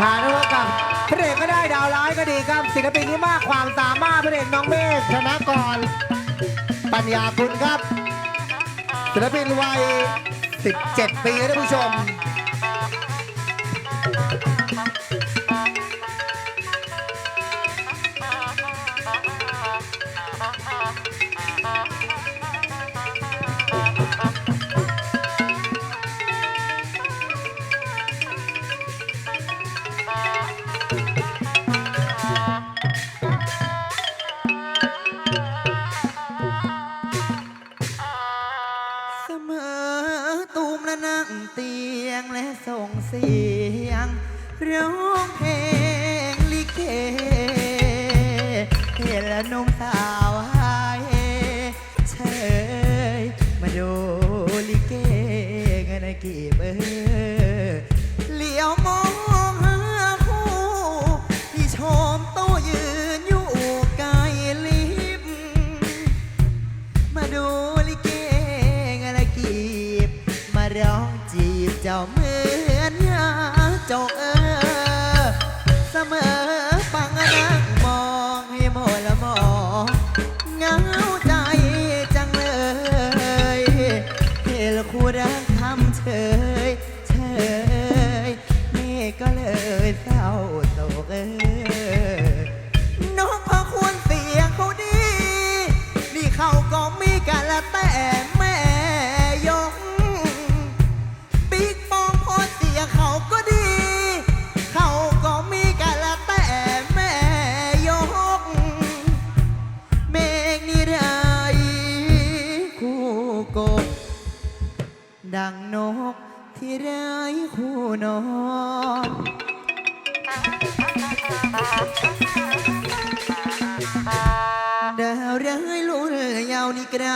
หาด้วยกับพระเอกก็ได้ดาวร้ายก็ดีครับศิลปินที่มากความสามารถพระเอกน้องเมฆธนกร ปัญญาคุณครับศิลปินวัย 17 ปีท่านผู้ชม เสียงร้องเพลงลิเกเห็นแล้วนุ่มสาวหายเฉยมาดูลิเกเงินกีบเออเหลียวมองหาคู่ที่ชมโตะยืนอยู่ไกลลิบมาดูลิเกงานกีบมาร้องจีบเจ้าเมือ แต่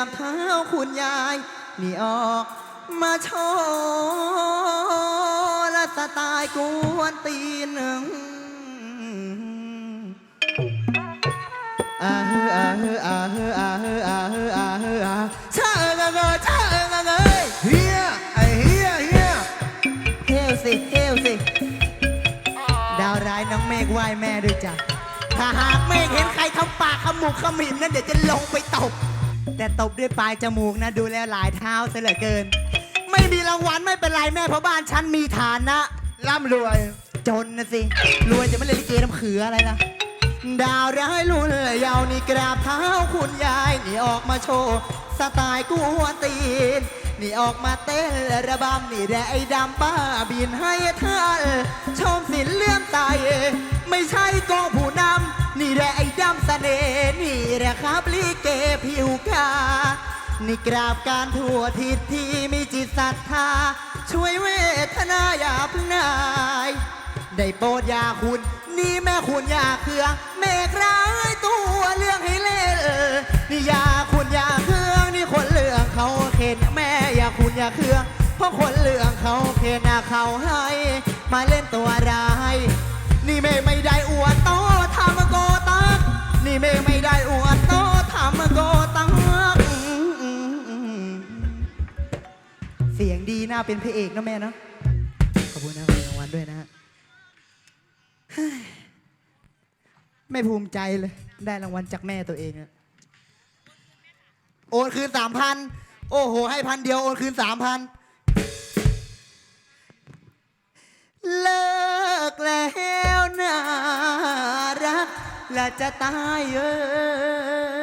บเท้าคุณยายนี่ออกมาโชว์และสไตล์กวนตีหนึ่งอาเฮออาเฮออาเฮออาเฮออาเฮออาเฮออาชาเอิงเงชาเอิงเงยเฮียไอเฮียเฮียเฮลสิเฮลสิดาวร้ายน้องเมฆไหว้แม่ด้วยจ้ะถ้าหากเมฆเห็นใครทำปากขมุกขมิบนั้นเดี๋ยวจะลงไปตบ แต่ตบด้วยปลายจมูกนะ ดูแล้วหลายเท้าซะเหลือเกิน ไม่มีรางวัลไม่เป็นไรแม่เพราะบ้านฉันมีฐานะร่ำรวย จนนะสิ รวยจะไม่เล่นลิเกน้ำเขืออะไรล่ะ ดาวร้ายรุ่นเยาวนี่กราบเท้าคุณยายนี่ออกมาโชว์สไตล์กูหัวตีน นี่ออกมาเต้นระบำนี่แดไอ้ดำป้าบินให้ท่านชมศิลเลื่อมใสไม่ใช่โกผู้นำนี่แดไอ้ดำเสน่ห์นี่แหละครับลิเกผิว กานี่กราบการทั่วทิศที่มีจิตศรัทธา ช่วยเวทนาอย่าพึ่งนาย ได้โปรดอย่าคุณ นี่แม่คุณอย่าเครืองเมฆร้ายตัวเรื่องให้เล่นนี่อย่าคุณอย่าเครืองนี่คนเรื่องเขาเข็นแม่อย่าคุณอย่าเครืองเพราะคนเรื่องเขาเข็นนเขาให้ มาเล่นตัวร้าย เสียงดีน่าเป็นพระเอกนะแม่เนาะขอบคุณนะรางวัลด้วยนะฮะไม่ภูมิใจเลย ได้รางวัลจากแม่ตัวเองอะโอนคืนสามพันโอ้โห ให้พันเดียวโอนคืนสามพันเลิกแล้วน่ารักและจะตายเออ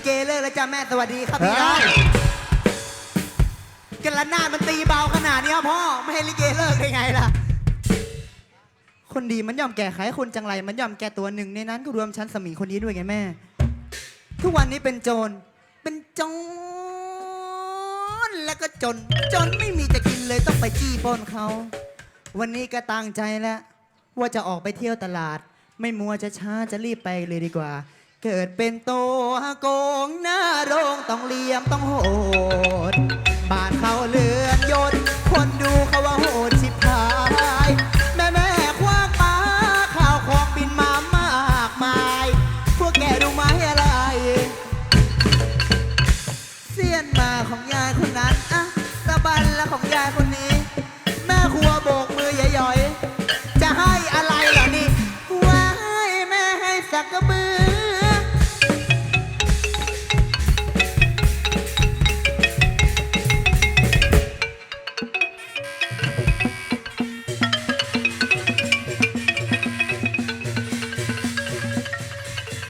ลิเกเลิกแล้วจ้าแม่สวัสดีครับพี่น้องกันละนาดมันตีเบาขนาดนี้พ่อไม่ให้ลิเกเลิกได้ไงล่ะ คนดีมันยอมแก้ไขคนจังไรมันยอมแก้ตัวหนึ่งในนั้นก็รวมชั้นสมีคนนี้ด้วยไงแม่ ทุกวันนี้เป็นโจรเป็นโจรแล้วก็จน จนไม่มีจะกินเลยต้องไปจี้ป้นเขาวันนี้ก็ตั้งใจแล้ว ว่าจะออกไปเที่ยวตลาด ไม่มัวจะช้าจะรีบไปเลยดีกว่า เกิดเป็นโตโก ต้องเลี้ยมต้องโหด บ้านเขาเลือ